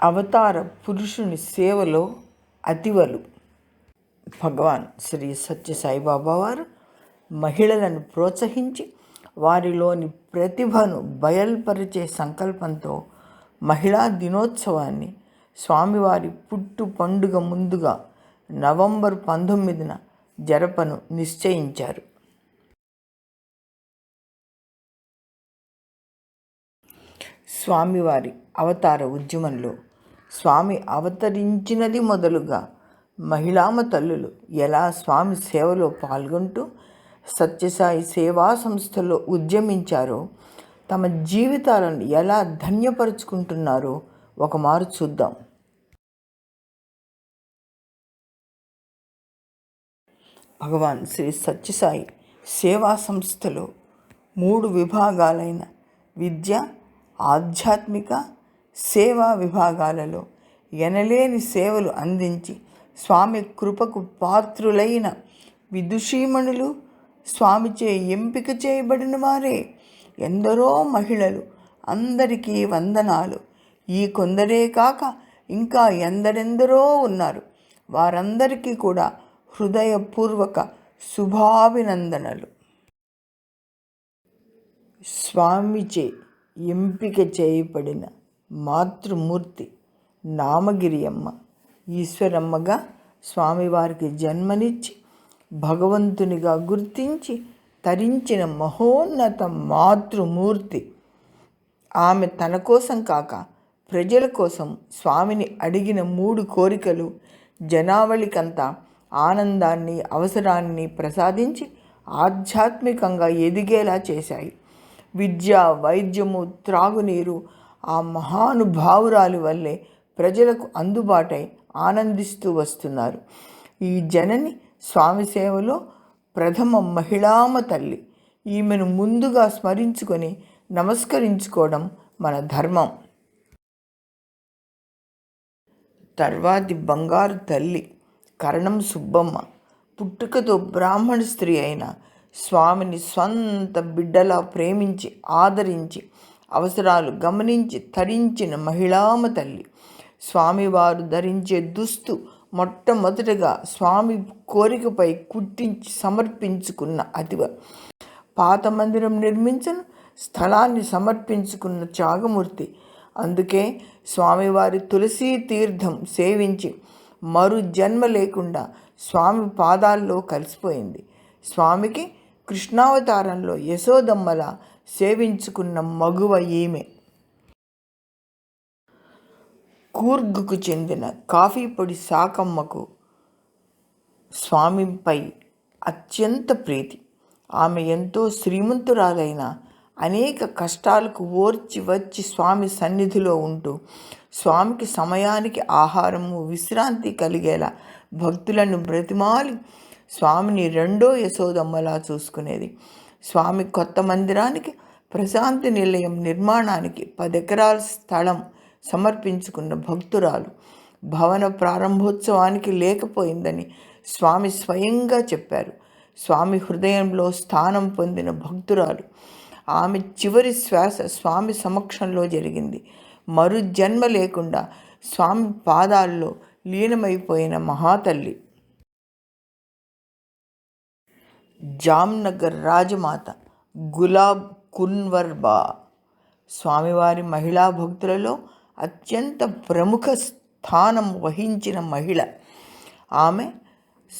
అవతార పురుషుని సేవలో అతివలు. భగవాన్ శ్రీ సత్యసాయిబాబా వారు మహిళలను ప్రోత్సహించి వారిలోని ప్రతిభను బయల్పరిచే సంకల్పంతో మహిళా దినోత్సవాన్ని స్వామివారి పుట్టు పండుగ ముందుగా నవంబర్ పంతొమ్మిదిన జరపను నిశ్చయించారు. స్వామివారి అవతార ఉద్యమంలో స్వామి అవతరించినది మొదలుగా మహిళామ తల్లులు. ఎలా స్వామి సేవలో పాల్గొంటూ సత్యసాయి సేవా సంస్థలో ఉద్యమించారో తమ జీవితాలను ఎలా ధన్యపరుచుకుంటున్నారో ఒకమారు చూద్దాం. భగవాన్ శ్రీ సత్యసాయి సేవా సంస్థలో మూడు విభాగాలైన విద్య ఆధ్యాత్మిక సేవా విభాగాలలో ఎనలేని సేవలు అందించి స్వామి కృపకు పాత్రులైన విదుషీమణులు స్వామిచే ఎంపిక చేయబడిన వారే. ఎందరో మహిళలు అందరికీ వందనాలు. ఈ కొందరే కాక ఇంకా ఎందరెందరో ఉన్నారు. వారందరికీ కూడా హృదయపూర్వక శుభాభినందనలు. స్వామిచే ఎంపిక చేయబడిన మాతృమూర్తి నామగిరి అమ్మ ఈశ్వరమ్మగా స్వామివారికి జన్మనిచ్చి భగవంతునిగా గుర్తించి తరించిన మహోన్నత మాతృమూర్తి. ఆమె తన కోసం కాక ప్రజల కోసం స్వామిని అడిగిన మూడు కోరికలు జనావళికంతా ఆనందాన్ని అవసరాన్ని ప్రసాదించి ఆధ్యాత్మికంగా ఎదిగేలా చేశాయి. విద్య వైద్యము త్రాగునీరు ఆ మహానుభావురాలి వల్లే ప్రజలకు అందుబాటై ఆనందిస్తూ వస్తున్నారు. ఈ జనని స్వామి సేవలో ప్రథమ మహిళామ తల్లి. ఈమెను ముందుగా స్మరించుకొని నమస్కరించుకోవడం మన ధర్మం. తర్వాతి బంగారు తల్లి కరణం సుబ్బమ్మ. పుట్టుకతో బ్రాహ్మణ స్త్రీ అయిన స్వామిని స్వంత బిడ్డలా ప్రేమించి ఆదరించి అవసరాలు గమనించి తరించిన మహిళామ తల్లి. స్వామివారు ధరించే దుస్తు మొట్టమొదటగా స్వామి కోరికపై కుట్టించి సమర్పించుకున్న అతివ. పాత మందిరం నిర్మించను స్థలాన్ని సమర్పించుకున్న త్యాగమూర్తి. అందుకే స్వామివారి తులసీ తీర్థం సేవించి మరు జన్మ లేకుండా స్వామి పాదాల్లో కలిసిపోయింది. స్వామికి కృష్ణావతారంలో యశోదమ్మల సేవించుకున్న మగువ ఈమె. కూర్గుకు చెందిన కాఫీ పొడి సాకమ్మకు స్వామిపై అత్యంత ప్రీతి. ఆమె ఎంతో శ్రీమంతురాలైన అనేక కష్టాలకు ఓర్చి వచ్చి స్వామి సన్నిధిలో ఉంటూ స్వామికి సమయానికి ఆహారము విశ్రాంతి కలిగేలా భక్తులను బ్రతిమాలి స్వామిని రెండో యశోదమ్మలా చూసుకునేది. స్వామి కొత్త మందిరానికి ప్రశాంతి నిలయం నిర్మాణానికి పదెకరాల స్థలం సమర్పించుకున్న భక్తురాలు భవన ప్రారంభోత్సవానికి లేకపోయిందని స్వామి స్వయంగా చెప్పారు. స్వామి హృదయంలో స్థానం పొందిన భక్తురాలు ఆమె చివరి శ్వాస స్వామి సమక్షంలో జరిగింది. మరు జన్మ లేకుండా స్వామి పాదాల్లో లీనమైపోయిన మహాతల్లి జామ్నగర్ రాజమాత గులాబ్ కున్వర్బా. స్వామివారి మహిళా భక్తులలో అత్యంత ప్రముఖ స్థానం వహించిన మహిళ. ఆమె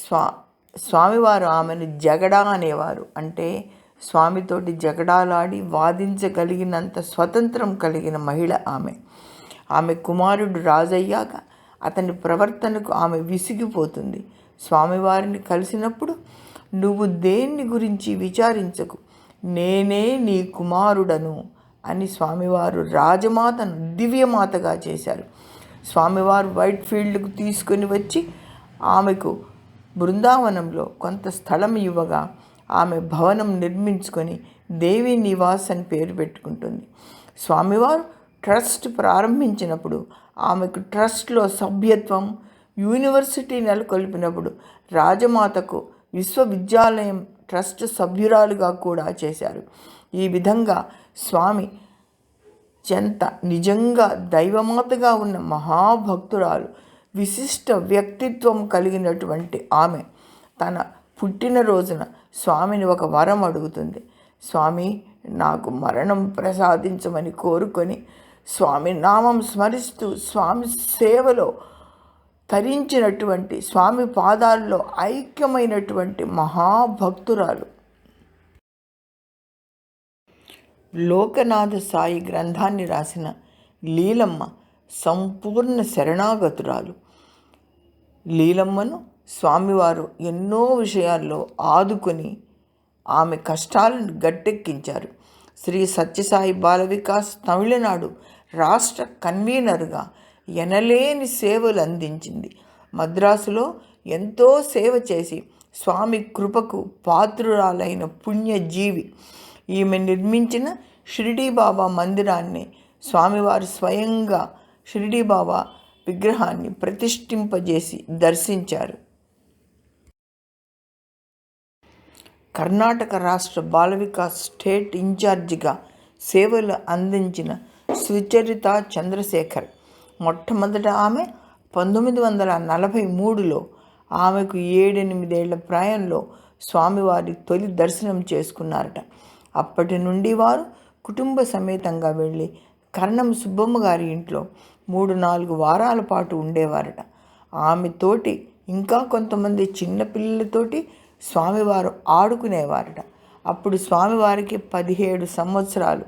స్వా స్వామివారు ఆమెను జగడా అనేవారు. అంటే స్వామితోటి జగడాలాడి వాదించగలిగినంత స్వతంత్రం కలిగిన మహిళ ఆమె. ఆమె కుమారుడు రాజయ్యాక అతని ప్రవర్తనకు ఆమె విసిగిపోతుంది. స్వామివారిని కలిసినప్పుడు నువ్వు దేన్ని గురించి విచారించకు? నేనే నీ కుమారుడను అని స్వామివారు రాజమాతను దివ్యమాతగా చేశారు. స్వామివారు వైట్ ఫీల్డ్కు తీసుకొని వచ్చి ఆమెకు బృందావనంలో కొంత స్థలం ఇవ్వగా ఆమె భవనం నిర్మించుకొని దేవి నివాస్ అని పేరు పెట్టుకుంటుంది. స్వామివారు ట్రస్ట్ ప్రారంభించినప్పుడు ఆమెకు ట్రస్ట్లో సభ్యత్వం యూనివర్సిటీ నెలకొల్పినప్పుడు రాజమాతకు విశ్వవిద్యాలయం ట్రస్ట్ సభ్యురాలుగా కూడా చేశారు. ఈ విధంగా స్వామి చెంత నిజంగా దైవమాతగా ఉన్న మహాభక్తురాలు విశిష్ట వ్యక్తిత్వం కలిగినటువంటి ఆమె తన పుట్టినరోజున స్వామిని ఒక వరం అడుగుతుంది. స్వామి నాకు మరణం ప్రసాదించమని కోరుకొని స్వామి నామం స్మరిస్తూ స్వామి సేవలో తరించినటువంటి స్వామి పాదాల్లో ఐక్యమైనటువంటి మహాభక్తురాలు. లోకనాథ సాయి గ్రంథాన్ని రాసిన లీలమ్మ సంపూర్ణ శరణాగతురాలు. లీలమ్మను స్వామివారు ఎన్నో విషయాల్లో ఆదుకొని ఆమె కష్టాలను గట్టెక్కించారు. శ్రీ సత్యసాయి బాల వికాస్ తమిళనాడు రాష్ట్ర కన్వీనర్గా ఎనలేని సేవలు అందించింది. మద్రాసులో ఎంతో సేవ చేసి స్వామి కృపకు పాత్రురాలైన పుణ్యజీవి. ఈమె నిర్మించిన షిరిడీ బాబా మందిరాన్ని స్వామివారు స్వయంగా షిరిడీ బాబా విగ్రహాన్ని ప్రతిష్ఠింపజేసి దర్శించారు. కర్ణాటక రాష్ట్ర బాల వికాస్ స్టేట్ ఇన్ఛార్జిగా సేవలు అందించిన సుచరిత చంద్రశేఖర్ మొట్టమొదట ఆమె పంతొమ్మిది వందల నలభై మూడులో ఆమెకు ఏడెనిమిదేళ్ళ ప్రాయంలో స్వామివారి తొలి దర్శనం చేసుకున్నారట. అప్పటి నుండి వారు కుటుంబ సమేతంగా వెళ్ళి కర్ణం సుబ్బమ్మ గారి ఇంట్లో మూడు నాలుగు వారాల పాటు ఉండేవారట. ఆమెతోటి ఇంకా కొంతమంది చిన్నపిల్లలతోటి స్వామివారు ఆడుకునేవారట. అప్పుడు స్వామివారికి పదిహేడు సంవత్సరాలు.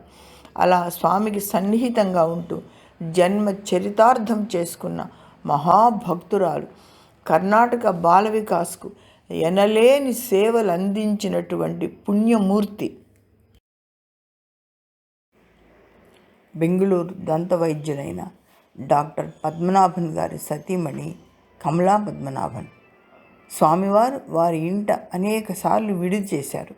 అలా స్వామికి సన్నిహితంగా ఉంటూ జన్మ చరితార్థం చేసుకున్న మహాభక్తురాలు. కర్ణాటక బాల వికాస్కు ఎనలేని సేవలు అందించినటువంటి పుణ్యమూర్తి. బెంగళూరు దంత వైద్యులైన డాక్టర్ పద్మనాభన్ గారి సతీమణి కమలా పద్మనాభన్. స్వామివారు వారి ఇంట అనేకసార్లు విడిది చేశారు.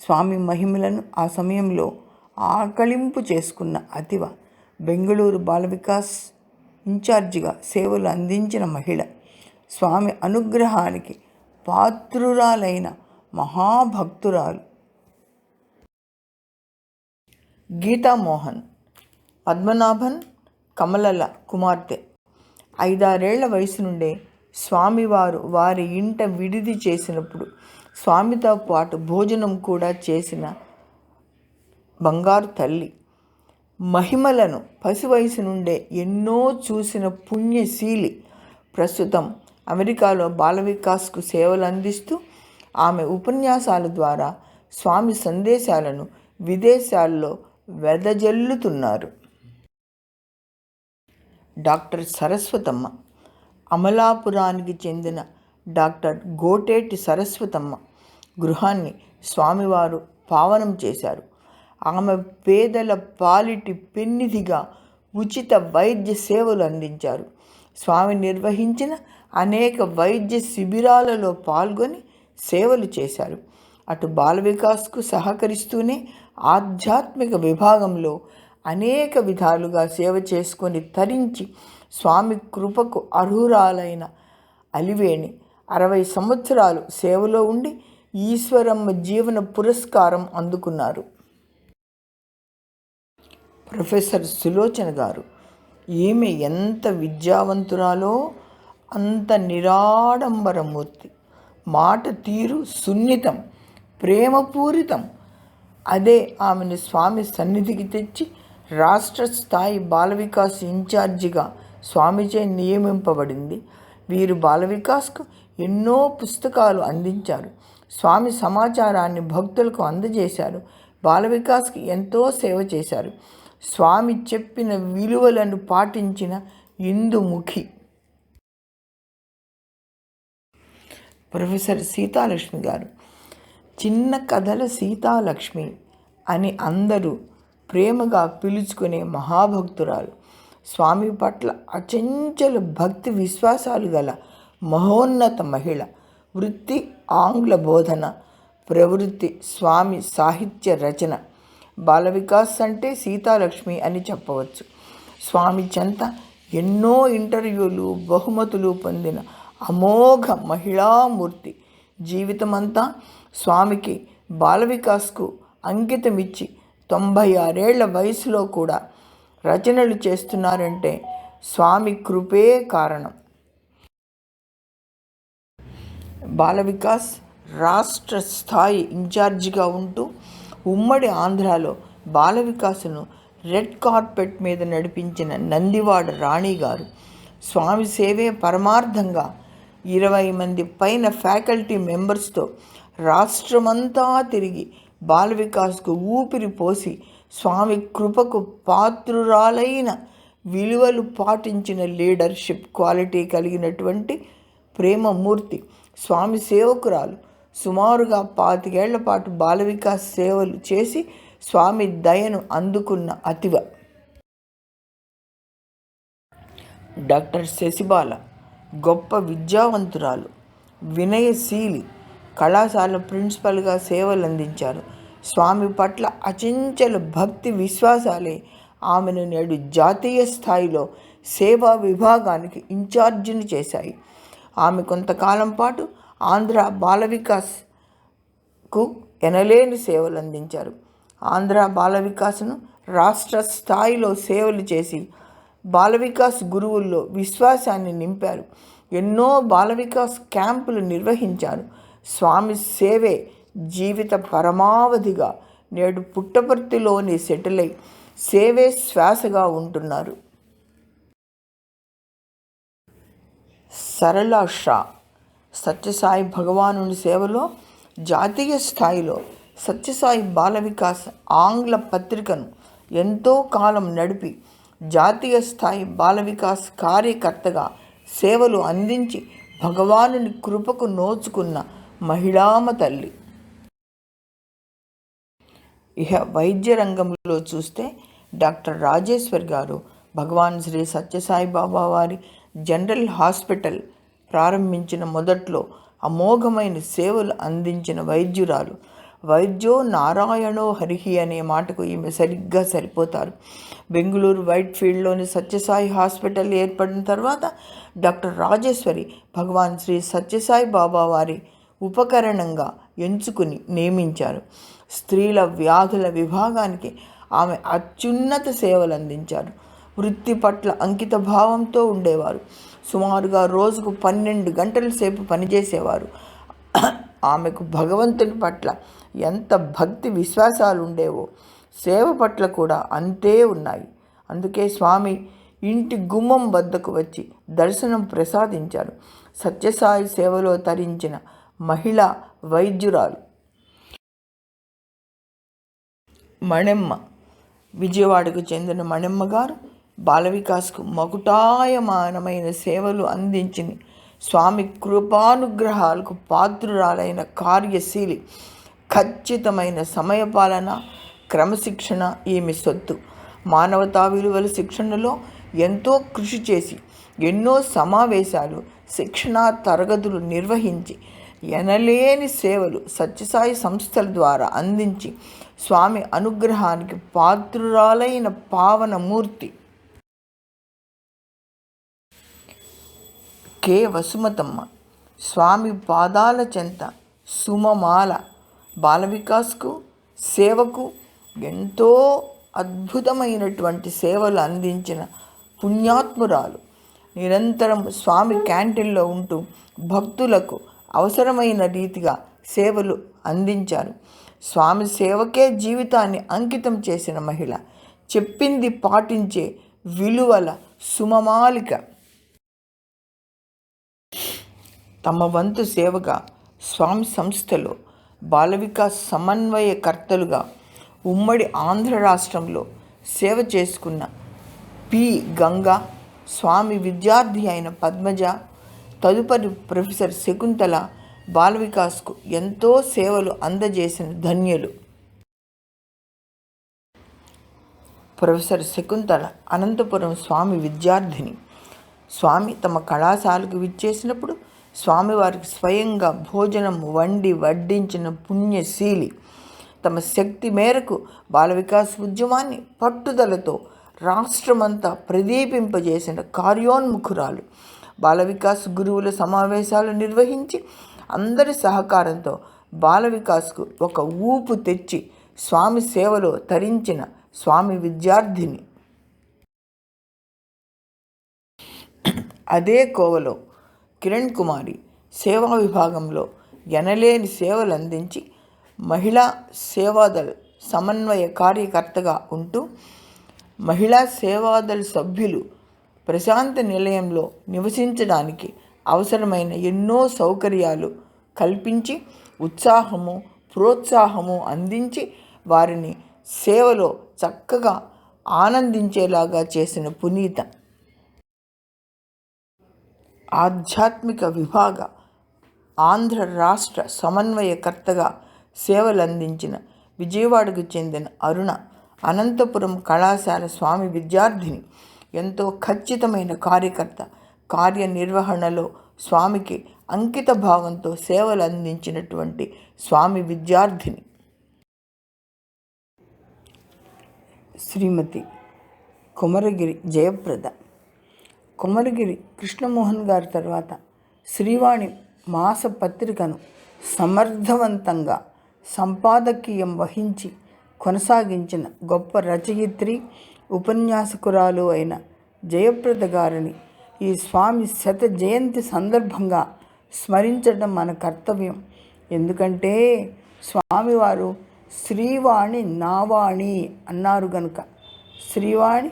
స్వామి మహిమలను ఆ సమయంలో ఆకళింపు చేసుకున్న అతివ బెంగళూరు బాల వికాస్ ఇన్ఛార్జిగా సేవలు అందించిన మహిళ. స్వామి అనుగ్రహానికి పాత్రురాలైన మహాభక్తురాలు. గీతామోహన్ పద్మనాభన్ కమలల కుమార్తె. ఐదారేళ్ళ వయసు నుండే స్వామివారు వారి ఇంట విడిది చేసినప్పుడు స్వామితో పాటు భోజనం కూడా చేసిన బంగారు తల్లి. మహిమలను పసి వయసు నుండే ఎన్నో చూసిన పుణ్యశీలి ప్రస్తుతం అమెరికాలో బాల వికాస్కు సేవలు అందిస్తూ ఆమె ఉపన్యాసాల ద్వారా స్వామి సందేశాలను విదేశాల్లో వెదజల్లుతున్నారు. డాక్టర్ సరస్వతమ్మ అమలాపురానికి చెందిన డాక్టర్ గోటేటి సరస్వతమ్మ గృహాన్ని స్వామివారు పావనం చేశారు. ఆమె పేదల పాలిటి పెన్నిధిగా ఉచిత వైద్య సేవలు అందించారు. స్వామి నిర్వహించిన అనేక వైద్య శిబిరాలలో పాల్గొని సేవలు చేశారు. అటు బాల వికాస్కు సహకరిస్తూనే ఆధ్యాత్మిక విభాగంలో అనేక విధాలుగా సేవ చేసుకొని తరించి స్వామి కృపకు అర్హురాలైన అలివేణి అరవై సంవత్సరాలు సేవలో ఉండి ఈశ్వరమ్మ జీవన పురస్కారం అందుకున్నారు. ప్రొఫెసర్ సులోచన గారు ఈమె ఎంత విద్యావంతురాలో అంత నిరాడంబరమూర్తి. మాట తీరు సున్నితం ప్రేమపూరితం. అదే ఆమెను స్వామి సన్నిధికి తెచ్చి రాష్ట్ర స్థాయి బాల వికాస్ ఇన్ఛార్జిగా స్వామిచే నియమింపబడింది. వీరు బాల వికాస్కు ఎన్నో పుస్తకాలు అందించారు. స్వామి సమాచారాన్ని భక్తులకు అందజేశారు. బాల వికాస్కి ఎంతో సేవ చేశారు. స్వామి చెప్పిన విలువలను పాటించిన ఇందుముఖి. ప్రొఫెసర్ సీతాలక్ష్మి గారు చిన్న కథల సీతాలక్ష్మి అని అందరూ ప్రేమగా పిలుచుకునే మహాభక్తురాలు స్వామి పట్ల అచంచల భక్తి విశ్వాసాలు గల మహోన్నత మహిళ వృత్తి ఆంగ్ల బోధన ప్రవృత్తి స్వామి సాహిత్య రచన బాల వికాస్ అంటే సీతాలక్ష్మి అని చెప్పవచ్చు. స్వామి చెంత ఎన్నో ఇంటర్వ్యూలు బహుమతులు పొందిన అమోఘ మహిళామూర్తి. జీవితమంతా స్వామికి బాల వికాస్కు అంకితమిచ్చి తొంభై ఆరేళ్ళ వయసులో కూడా రచనలు చేస్తున్నారంటే స్వామి కృపే కారణం. బాల వికాస్ రాష్ట్ర స్థాయి ఇన్ఛార్జిగా ఉంటూ ఉమ్మడి ఆంధ్రాలో బాల వికాసును రెడ్ కార్పెట్ మీద నడిపించిన నందివాడ రాణి గారు స్వామి సేవే పరమార్థంగా ఇరవై మంది పైన ఫ్యాకల్టీ మెంబర్స్తో రాష్ట్రమంతా తిరిగి బాల వికాస్కు ఊపిరి పోసి స్వామి కృపకు పాత్రురాలైన విలువలు పాటించిన లీడర్షిప్ క్వాలిటీ కలిగినటువంటి ప్రేమమూర్తి స్వామి సేవకురాలు సుమారుగా పాతికేళ్ళ పాటు బాల వికాస్ సేవలు చేసి స్వామి దయను అందుకున్న అతివ. డాక్టర్ శశిబాల గొప్ప విద్యావంతురాలు వినయశీలి కళాశాల ప్రిన్సిపల్గా సేవలు అందించారు స్వామి పట్ల అచంచల భక్తి విశ్వాసాలే ఆమెను నేడు జాతీయ స్థాయిలో సేవా విభాగానికి ఇన్ఛార్జిని చేశాయి. ఆమె కొంతకాలం పాటు ఆంధ్ర బాల వికాస్కు ఎనలేని సేవలు అందించారు ఆంధ్ర బాల వికాస్ను రాష్ట్ర స్థాయిలో సేవలు చేసి బాల వికాస్ గురువుల్లో విశ్వాసాన్ని నింపారు. ఎన్నో బాల వికాస్ క్యాంపులు నిర్వహించారు. స్వామి సేవే జీవిత పరమావధిగా నేడు పుట్టపర్తిలోని సెటిల్ అయి సేవే శ్వాసగా ఉంటున్నారు. సరళ షా సత్యసాయి భగవానుని సేవలో జాతీయ స్థాయిలో సత్యసాయి బాల వికాస్ ఆంగ్ల పత్రికను ఎంతో కాలం నడిపి జాతీయ స్థాయి బాల వికాస్ కార్యకర్తగా సేవలు అందించి భగవానుని కృపకు నోచుకున్న మహిళామ తల్లి. ఇహ వైద్య రంగంలో చూస్తే డాక్టర్ రాజేశ్వర్ గారు భగవాన్ శ్రీ సత్యసాయి బాబా వారి జనరల్ హాస్పిటల్ ప్రారంభించిన మొదట్లో అమోఘమైన సేవలు అందించిన వైద్యురాలు. వైద్యో నారాయణో హరిహి అనే మాటకు ఈమె సరిగ్గా సరిపోతారు. బెంగళూరు వైట్ ఫీల్డ్లోని సత్యసాయి హాస్పిటల్ ఏర్పడిన తర్వాత డాక్టర్ రాజేశ్వరి భగవాన్ శ్రీ సత్యసాయి బాబా వారి ఉపకరణంగా ఎంచుకుని నియమించారు. స్త్రీల వ్యాధుల విభాగానికి ఆమె అత్యున్నత సేవలు అందించారు. వృత్తి పట్ల అంకిత భావంతో ఉండేవారు. సుమారుగా రోజుకు పన్నెండు గంటల సేపు పనిచేసేవారు. ఆమెకు భగవంతుని పట్ల ఎంత భక్తి విశ్వాసాలు ఉండేవో సేవ పట్ల కూడా అంతే ఉన్నాయి. అందుకే స్వామి ఇంటి గుమ్మం వద్దకు వచ్చి దర్శనం ప్రసాదించారు. సత్యసాయి సేవలో తరించిన మహిళ వైద్యురాలు మణెమ్మ. విజయవాడకు చెందిన మణెమ్మ గారు బాలవికాస్కు మకుటాయమానమైన సేవలు అందించింది. స్వామి కృపానుగ్రహాలకు పాత్రురాలైన కార్యశీలి ఖచ్చితమైన సమయపాలన క్రమశిక్షణ ఈమె సొత్తు. మానవతా విలువల శిక్షణలో ఎంతో కృషి చేసి ఎన్నో సమావేశాలు శిక్షణా తరగతులు నిర్వహించి ఎనలేని సేవలు సత్యసాయి సంస్థల ద్వారా అందించి స్వామి అనుగ్రహానికి పాత్రురాలైన పావనమూర్తి కే వసుమతమ్మ. స్వామి పాదాల చెంత సుమమాల. బాలవికాస్కు సేవకు ఎంతో అద్భుతమైనటువంటి సేవలు అందించిన పుణ్యాత్మురాలు. నిరంతరం స్వామి క్యాంటీన్లో ఉంటూ భక్తులకు అవసరమైన రీతిగా సేవలు అందించారు. స్వామి సేవకే జీవితాన్ని అంకితం చేసిన మహిళ చెప్పింది పాటించే విలువల సుమమాలిక. తమ వంతు సేవగా స్వామి సంస్థలో బాలవికాస్ సమన్వయకర్తలుగా ఉమ్మడి ఆంధ్ర రాష్ట్రంలో సేవ చేసుకున్న పి. గంగా స్వామి విద్యార్థి అయిన పద్మజ తదుపరి ప్రొఫెసర్ శకుంతల బాలవికాస్కు ఎంతో సేవలు అందజేసిన ధన్యులు. ప్రొఫెసర్ శకుంతల అనంతపురం స్వామి విద్యార్థిని స్వామి తమ కళాశాలకు విచ్చేసినప్పుడు స్వామివారికి స్వయంగా భోజనం వండి వడ్డించిన పుణ్యశీలి తమ శక్తి మేరకు బాల వికాస్ ఉద్యమాన్ని పట్టుదలతో రాష్ట్రమంతా ప్రదీపింపజేసిన కార్యోన్ముఖురాలు. బాల వికాస్ గురువుల సమావేశాలు నిర్వహించి అందరి సహకారంతో బాల వికాస్కు ఒక ఊపు తెచ్చి స్వామి సేవలో తరించిన స్వామి విద్యార్థిని. అదే కోవలో కిరణ్ కుమారి సేవా విభాగంలో ఎనలేని సేవలు అందించి మహిళా సేవాదల్ సమన్వయ కార్యకర్తగా ఉంటూ మహిళా సేవాదల్ సభ్యులు ప్రశాంత నిలయంలో నివసించడానికి అవసరమైన ఎన్నో సౌకర్యాలు కల్పించి ఉత్సాహము ప్రోత్సాహము అందించి వారిని సేవలో చక్కగా ఆనందించేలాగా చేసిన పునీత. ఆధ్యాత్మిక విభాగ ఆంధ్ర రాష్ట్ర సమన్వయకర్తగా సేవలందించిన విజయవాడకు చెందిన అరుణ అనంతపురం కళాశాల స్వామి విద్యార్థిని ఎంతో ఖచ్చితమైన కార్యకర్త కార్యనిర్వహణలో స్వామికి అంకిత భావంతో సేవలు అందించినటువంటి స్వామి విద్యార్థిని. శ్రీమతి కుమరగిరి జయప్రద కొమరగిరి కృష్ణమోహన్ గారి తర్వాత శ్రీవాణి మాస పత్రికను సమర్థవంతంగా సంపాదకీయం వహించి కొనసాగించిన గొప్ప రచయిత్రి ఉపన్యాసకురాలు అయిన జయప్రద గారిని ఈ స్వామి శత జయంతి సందర్భంగా స్మరించడం మన కర్తవ్యం. ఎందుకంటే స్వామివారు శ్రీవాణి నావాణి అన్నారు గనుక. శ్రీవాణి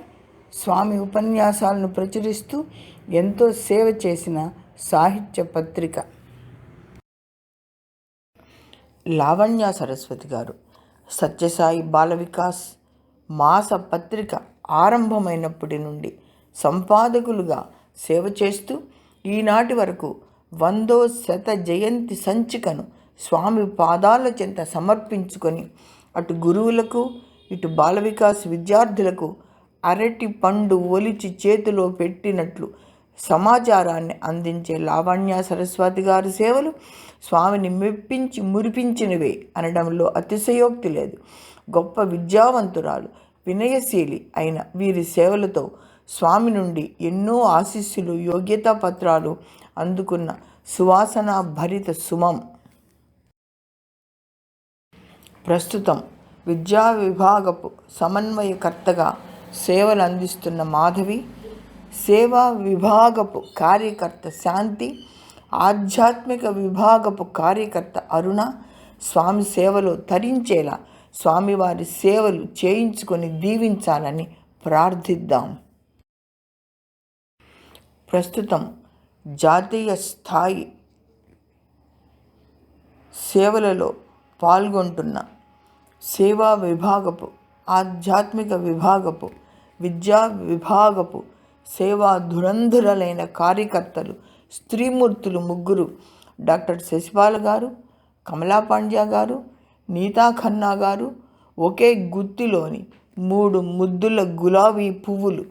స్వామి ఉపన్యాసాలను ప్రచురిస్తూ ఎంతో సేవ చేసిన సాహిత్య పత్రిక. లావణ్య సరస్వతి గారు సత్యసాయి బాల వికాస్ మాస పత్రిక ఆరంభమైనప్పటి నుండి సంపాదకులుగా సేవ చేస్తూ ఈనాటి వరకు వందో శత జయంతి సంచికను స్వామి పాదాల చెంత సమర్పించుకొని అటు గురువులకు ఇటు బాల వికాస్ విద్యార్థులకు అరటి పండు ఒలిచి చేతిలో పెట్టినట్లు సమాచారాన్ని అందించే లావణ్య సరస్వతి గారి సేవలు స్వామిని మెప్పించి మురిపించినవే అనడంలో అతిశయోక్తి లేదు. గొప్ప విద్యావంతురాలు వినయశీలి అయిన వీరి సేవలతో స్వామి నుండి ఎన్నో ఆశీస్సులు యోగ్యతా పత్రాలు అందుకున్న సువాసన భరిత సుమం. ప్రస్తుతం విద్యా విభాగపు సమన్వయకర్తగా సేవలు అందిస్తున్న మాధవి సేవా విభాగపు కార్యకర్త శాంతి ఆధ్యాత్మిక విభాగపు కార్యకర్త అరుణ స్వామి సేవలో తరించేలా స్వామివారి సేవలు చేయించుకొని దీవించాలని ప్రార్థిద్దాం. ప్రస్తుతం జాతీయ స్థాయి సేవలలో పాల్గొంటున్న సేవా విభాగపు ఆధ్యాత్మిక విభాగపు విద్యా విభాగపు సేవా ధురంధురలైన కార్యకర్తలు స్త్రీమూర్తులు ముగ్గురు డాక్టర్ శశిపాల్ గారు కమలా పాండ్యా గారు నీతా ఖన్నా గారు ఒకే గుత్తిలోని మూడు ముద్దుల గులాబీ పువ్వులు.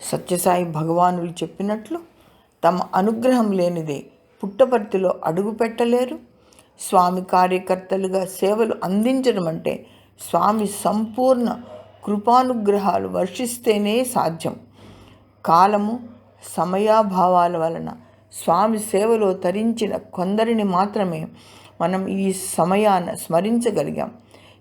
సత్యసాయి భగవానులు చెప్పినట్లు తమ అనుగ్రహం లేనిదే పుట్టపర్తిలో అడుగు పెట్టలేరు స్వామి కార్యకర్తలుగా సేవలు అందించడం అంటే స్వామి సంపూర్ణ కృపానుగ్రహాలు వర్షిస్తేనే సాధ్యం. కాలము సమయాభావాల వలన స్వామి సేవలో తరించిన కొందరిని మాత్రమే మనం ఈ సమయాన స్మరించగలిగాం.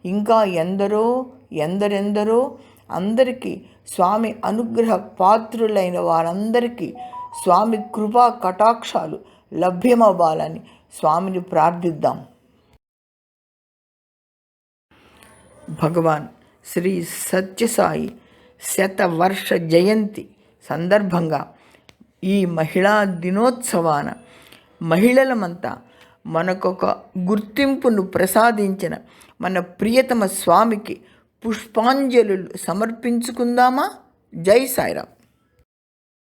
ఇంకా ఎందరో ఎందరెందరో అందరికీ స్వామి అనుగ్రహ పాత్రులైన వారందరికీ స్వామి కృపా కటాక్షాలు లభ్యమవ్వాలని స్వామిని ప్రార్థిద్దాం. భగవాన్ శ్రీ సత్యసాయి శతవర్ష జయంతి సందర్భంగా ఈ మహిళా దినోత్సవాన మహిళలమంతా మనకొక గుర్తింపును ప్రసాదించిన మన ప్రియతమ స్వామికి పుష్పాంజలులు సమర్పించుకుందామా? జై సాయిరామ్.